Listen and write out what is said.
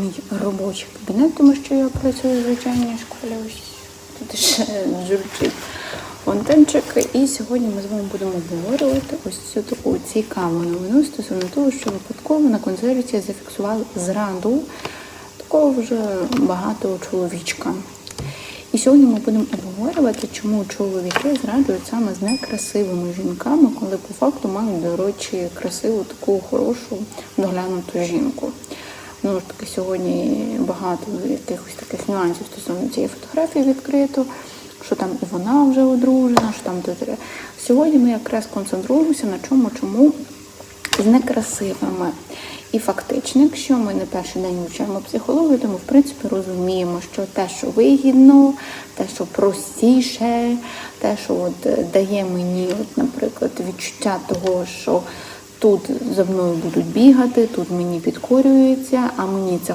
мій робочий кабінет, тому що я працюю в звичайній школі. Ось тут ще журчить фонтанчик. І сьогодні ми з вами будемо обговорювати ось цю таку цікаву новину стосовно того, що випадково на концерті зафіксували зраду такого вже багатого чоловічка. І сьогодні ми будемо обговорювати, чому чоловіки зраджують саме з некрасивими жінками, коли по факту мають, до речі, красиву таку хорошу доглянуту жінку. Ну ж таки, сьогодні багато якихось таких нюансів стосовно цієї фотографії відкрито, що там і вона вже одружена, що там тут. Сьогодні ми якраз концентруємося на чому, чому з некрасивими. І фактично, якщо ми не перший день вивчаємо психологію, то ми в принципі розуміємо, що те, що вигідно, те, що простіше, те, що от е, дає мені, от, наприклад, відчуття того, що тут за мною будуть бігати, тут мені підкорюється, а мені це